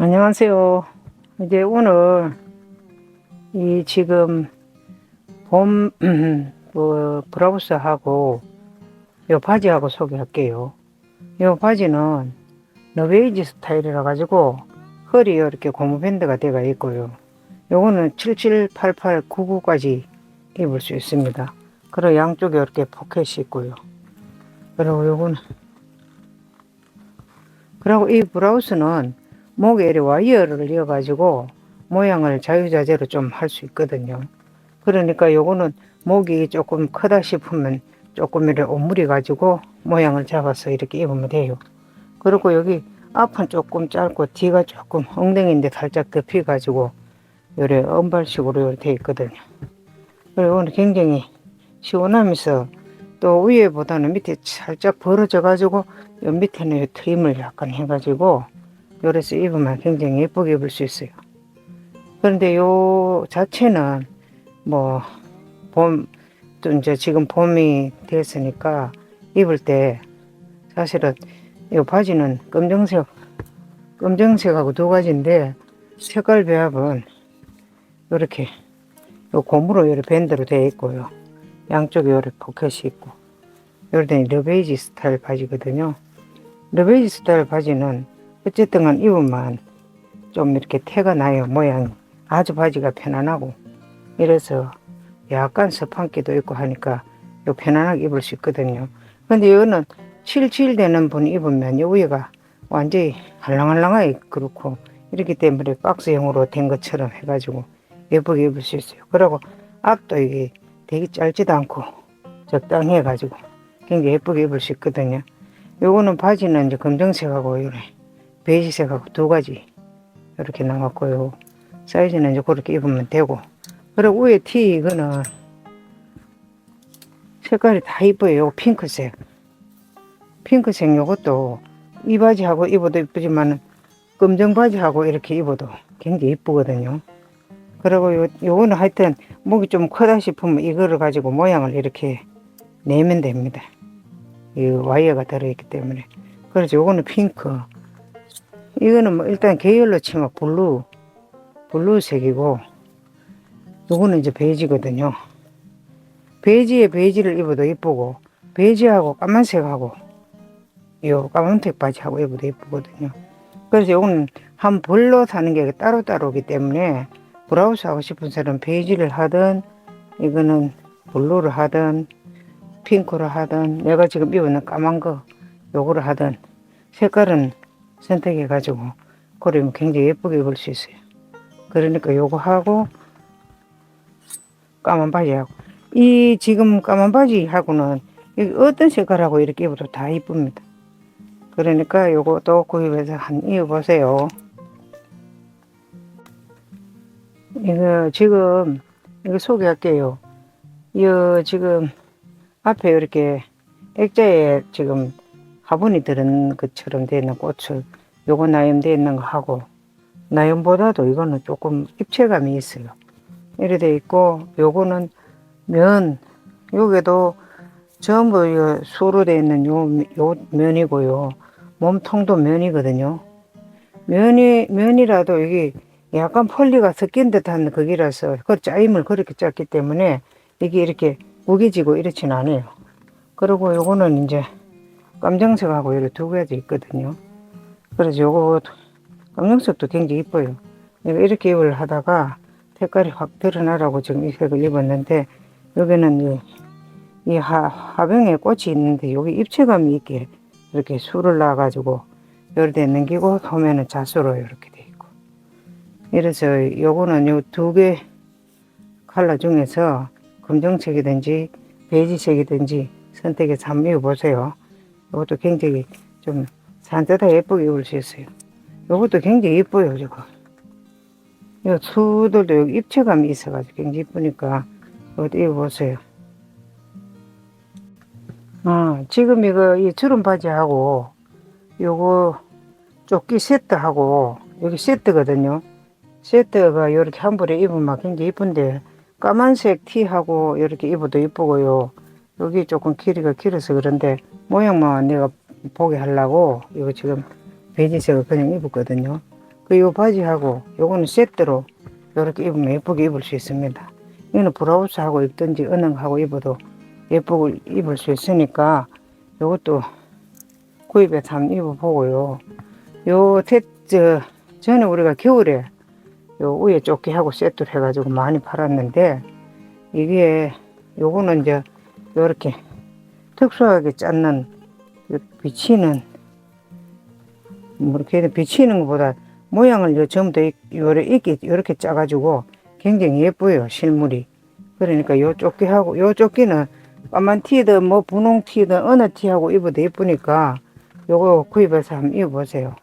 안녕하세요. 이제 오늘 이 지금 봄 뭐, 브라우스하고 요 바지하고 소개할게요. 요 바지는 너베이지 스타일이라 가지고 허리에 이렇게 고무 밴드가 되어 있고요. 요거는 77, 88, 99까지 입을 수 있습니다. 그리고 양쪽에 이렇게 포켓이 있고요. 그리고 요거는 그리고 이 브라우스는 목에 이렇게 와이어를 이어가지고 모양을 자유자재로 좀 할 수 있거든요. 그러니까 요거는 목이 조금 크다 싶으면 조금 이렇게 오므리 가지고 모양을 잡아서 이렇게 입으면 돼요. 그리고 여기 앞은 조금 짧고 뒤가 조금 엉덩이인데 살짝 덮여 가지고 요래 은발식으로 이렇게 돼 있거든요. 그리고 오늘 굉장히 시원하면서 또 위에보다는 밑에 살짝 벌어져 가지고 요 밑에는 요 트림을 약간 해 가지고 요래서 입으면 굉장히 예쁘게 입을 수 있어요. 그런데 요 자체는 뭐 봄 또 이제 지금 봄이 됐으니까 입을 때 사실은 요 바지는 검정색 검정색하고 두 가지인데 색깔 배합은 이렇게 요 고무로 요렇게 밴드로 되어 있고요. 양쪽에 요렇게 포켓이 있고 요렇게 러베이지 스타일 바지거든요. 러베이지 스타일 바지는 어쨌든 간 입으면 좀 이렇게 태가 나요 모양이 아주 바지가 편안하고 이래서 약간 습한기도 있고 하니까 요 편안하게 입을 수 있거든요. 근데 이거는 77 되는 분이 입으면 요 위가 완전히 할랑할랑하게 그렇고 이렇기 때문에 박스형으로 된 것처럼 해가지고 예쁘게 입을 수 있어요. 그리고 앞도 이게 되게 짧지도 않고 적당히 해가지고 굉장히 예쁘게 입을 수 있거든요. 요거는 바지는 이제 검정색하고 요래 베이지색하고 두 가지 이렇게 나왔고요. 사이즈는 이제 그렇게 입으면 되고. 그리고 위에 티 이거는 색깔이 다 이뻐요. 핑크색. 핑크색 요것도 이 바지하고 입어도 이쁘지만 검정 바지하고 이렇게 입어도 굉장히 이쁘거든요. 그리고 요, 요거는 하여튼 목이 좀 크다 싶으면 이거를 가지고 모양을 이렇게 내면 됩니다. 이 와이어가 들어있기 때문에. 그래서 요거는 핑크. 이거는 뭐 일단 계열로 치면 블루, 블루색이고, 요거는 이제 베이지거든요. 베이지에 베이지를 입어도 이쁘고, 베이지하고 까만색하고, 요 까만색 바지하고 입어도 이쁘거든요. 그래서 요거는 한 벌로 사는 게 따로따로기 때문에, 브라우스 하고 싶은 사람은 베이지를 하든, 이거는 블루를 하든, 핑크를 하든, 내가 지금 입은 까만 거, 요거를 하든, 색깔은 선택해 가지고 그러면 굉장히 예쁘게 입을 수 있어요. 그러니까 요거 하고 까만 바지하고 이 지금 까만 바지하고는 이 어떤 색깔하고 이렇게 입어도 다 이쁩니다. 그러니까 요것도 구입해서 한 입어보세요. 이거 지금 이거 소개할게요. 이 지금 앞에 이렇게 액자에 지금 화분이 들은 것처럼 되어 있는 꽃을 요거 나염되어 있는 거 하고 나염보다도 이거는 조금 입체감이 있어요. 이래 돼 있고 요거는 면 요게도 전부 이 수로 되어 있는 요, 요 면이고요. 몸통도 면이거든요. 면이 면이라도 이게 약간 펄리가 섞인 듯한 거기라서 그 짜임을 그렇게 짰기 때문에 이게 이렇게 우겨지고 이렇진 않아요. 그리고 요거는 이제 깜정색하고 이렇게 두 가지 있거든요. 그래서 요거 깜정색도 굉장히 이뻐요. 이렇게 입을 하다가 색깔이 확 드러나라고 지금 이 색을 입었는데 여기는 이, 이 하, 하병에 꽃이 있는데 여기 입체감이 있게 이렇게 술을 놔가지고 요렇게 넘기고 보면은 자수로 이렇게 돼 있고 이래서 요거는 요 두개 컬러 중에서 검정색이든지 베이지색이든지 선택해서 한번 입어보세요. 이것도 굉장히 좀 산뜻하게 예쁘게 입을 수 있어요. 이것도 굉장히 예뻐요, 저거. 이 수들도 여기 입체감이 있어가지고 굉장히 이쁘니까 이것도 입어보세요. 아, 지금 이거 이 주름 바지하고 요거 조끼 세트하고 여기 세트거든요. 세트가 이렇게 한 벌에 입으면 굉장히 이쁜데 까만색 티하고 이렇게 입어도 이쁘고요. 여기 조금 길이가 길어서 그런데 모양만 내가 보게 하려고 이거 지금 베이지색을 그냥 입었거든요. 그요 바지하고 요거는 세트로 이렇게 입으면 예쁘게 입을 수 있습니다. 이거는 브라우스하고 입든지 은행하고 입어도 예쁘게 입을 수 있으니까 요것도 구입해서 한번 입어보고요. 요 태, 저, 전에 우리가 겨울에 요 위에 조끼 하고 세트를 해가지고 많이 팔았는데 이게 요거는 이제 요렇게 특수하게 짰는 요 비치는 뭐 이렇게 비치는 것보다 모양을 다 요래 이렇게 요렇게 짜가지고 굉장히 예뻐요 실물이. 그러니까 요 조끼하고 요 조끼는 까만 티든 뭐 분홍 티든 어느 티하고 입어도 예쁘니까 요거 구입해서 한번 입어보세요.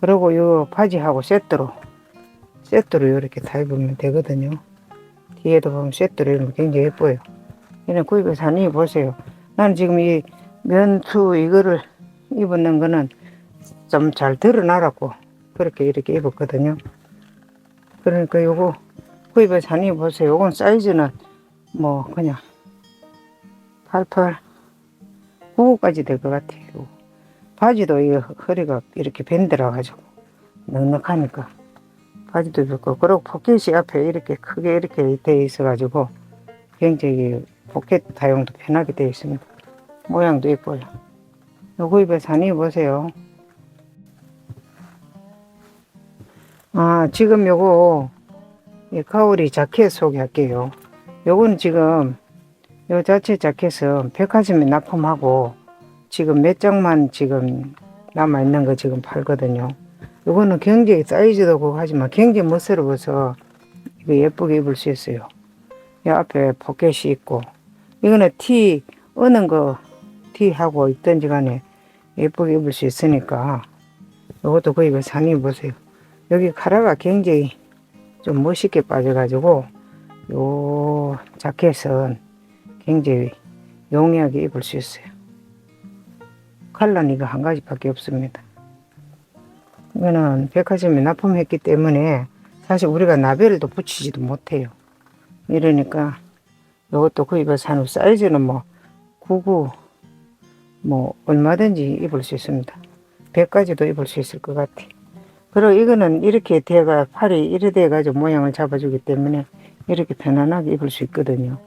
그리고 요 바지하고 세트로 세트로 이렇게 다 입으면 되거든요. 뒤에도 보면 세트로 입으면 굉장히 예뻐요 그냥 구입해서 한번 입어보세요 나는 지금 이 면투 이거를 입었는 거는 좀 잘 드러나라고 그렇게 이렇게 입었거든요. 그러니까 요거 구입해서 한 입어보세요. 요건 사이즈는 뭐 그냥 88, 99까지 될 것 같아요. 바지도 이 허리가 이렇게 밴드라 가지고 넉넉하니까 바지도 좋고 그리고 포켓이 앞에 이렇게 크게 이렇게 돼 있어 가지고 굉장히 포켓 사용도 편하게 되어 있습니다. 모양도 예뻐요. 요거 입에서 한 입어보세요. 아, 지금 요거, 이 가오리 자켓 소개할게요. 요거는 지금, 요 자체 자켓은 백화점에 납품하고, 지금 몇 장만 지금 남아있는 거 지금 팔거든요. 요거는 굉장히 사이즈도 그거 하지만 굉장히 멋스러워서, 이거 예쁘게 입을 수 있어요. 이 앞에 포켓이 있고, 이거는 티, 어느 거, 티하고 있든지 간에 예쁘게 입을 수 있으니까, 요것도 구입해서 한 입어보세요. 여기 카라가 굉장히 좀 멋있게 빠져가지고 요 자켓은 굉장히 용이하게 입을 수 있어요. 컬러는 이거 한 가지밖에 없습니다. 이거는 백화점에 납품했기 때문에 사실 우리가 나벨도 붙이지도 못해요. 이러니까 이것도 구입해서 한 사이즈는 뭐 99, 뭐 얼마든지 입을 수 있습니다. 100까지도 입을 수 있을 것 같아. 그리고 이거는 이렇게 대가 팔이 이래 돼가지고 모양을 잡아주기 때문에 이렇게 편안하게 입을 수 있거든요.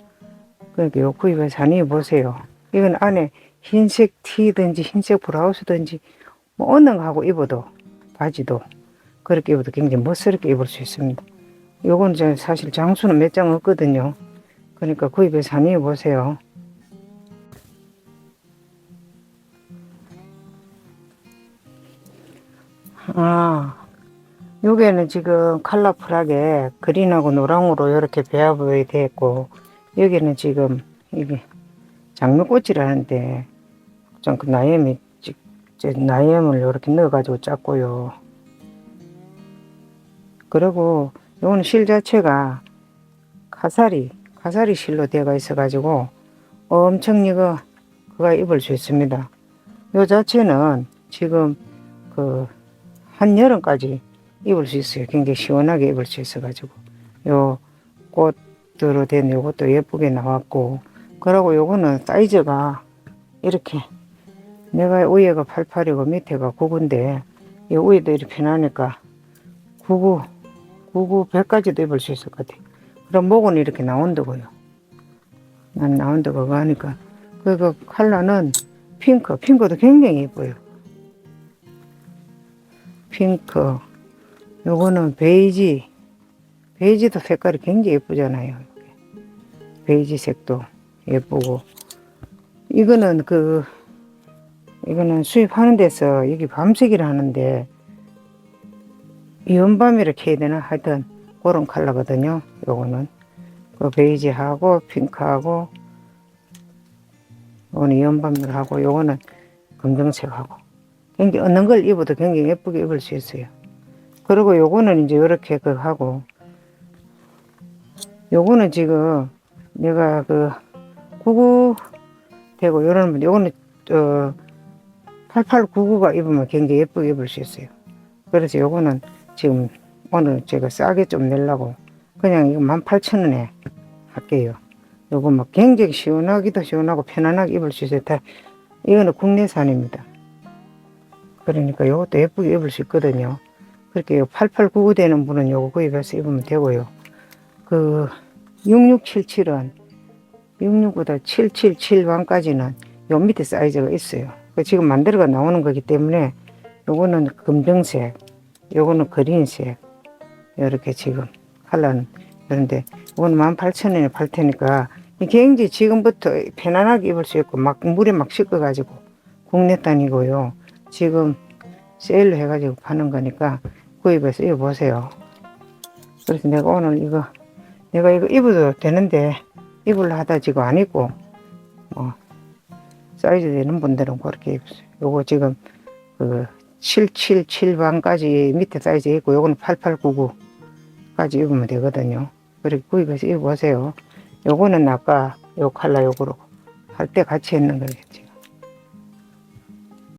그러니까 요 구입해서 한 입어보세요. 이건 안에 흰색 티든지 흰색 브라우스든지 뭐 어느 거 하고 입어도 바지도 그렇게 입어도 굉장히 멋스럽게 입을 수 있습니다. 요건 저 사실 장수는 몇 장 없거든요. 그러니까 구입해서 한 입어보세요. 아, 요게는 지금 컬러풀하게 그린하고 노랑으로 이렇게 배합이 되어 있고, 여기는 지금 이게 장미꽃이라는데, 좀그 나염이, 나염을 이렇게 넣어가지고 짰고요. 그리고 요거는 실 자체가 가사리, 가사리 실로 되어 있어가지고, 엄청 이거, 그가 입을 수 있습니다. 요 자체는 지금 그 한여름까지 입을 수 있어요. 굉장히 시원하게 입을 수 있어가지고. 요 꽃으로 된 요것도 예쁘게 나왔고. 그리고 요거는 사이즈가 이렇게 내가 위에가 88이고 밑에가 99인데 이 위에도 이렇게 편하니까 99, 99, 100까지도 입을 수 있을 것 같아요. 그럼 목은 이렇게 나온다고요. 난 나온다고 하니까. 그리고 컬러는 핑크, 핑크도 굉장히 예뻐요. 핑크, 요거는 베이지, 베이지도 색깔이 굉장히 예쁘잖아요. 베이지 색도 예쁘고, 이거는 그, 이거는 수입하는 데서 여기 밤색이라 하는데, 연밤 이렇게 해야 되나? 하여튼, 그런 컬러거든요. 요거는. 그 베이지하고, 핑크하고, 요거는 연밤으로 하고, 요거는 검정색하고. 굉장히 어느 걸 입어도 굉장히 예쁘게 입을 수 있어요. 그리고 요거는 이제 이렇게 그 하고 요거는 지금 내가 그 구구 되고 요런 분 요거는 어 8899가 입으면 굉장히 예쁘게 입을 수 있어요. 그래서 요거는 지금 오늘 제가 싸게 좀 내려고 그냥 이거 18,000원에 할게요. 요거 뭐 굉장히 시원하기도 시원하고 편안하게 입을 수 있어요. 다 이거는 국내산입니다. 그러니까 이것도 예쁘게 입을 수 있거든요. 그렇게 8899 되는 분은 요거 구입해서 입으면 되고요. 그 6677은 66보다 777반까지는 요 밑에 사이즈가 있어요. 그 지금 만들어가 나오는 거기 때문에 요거는 검정색, 요거는 그린색 이렇게 지금 컬러는 그런데 이건 18,000원에 팔 테니까 이 굉장히 지금부터 편안하게 입을 수 있고 막 물에 막 씻어가지고 국내 단이고요. 지금 세일로 해가지고 파는 거니까 구입해서 입어보세요. 그래서 내가 오늘 이거 내가 이거 입어도 되는데 입을라 하다 지금 안 입고 뭐 사이즈 되는 분들은 그렇게 입으세요. 요거 지금 그 777반까지 밑에 사이즈 있고 요거는 8899까지 입으면 되거든요. 그렇게 구입해서 입어보세요. 요거는 아까 요 컬러 요거로 할 때 같이 했는 거겠죠.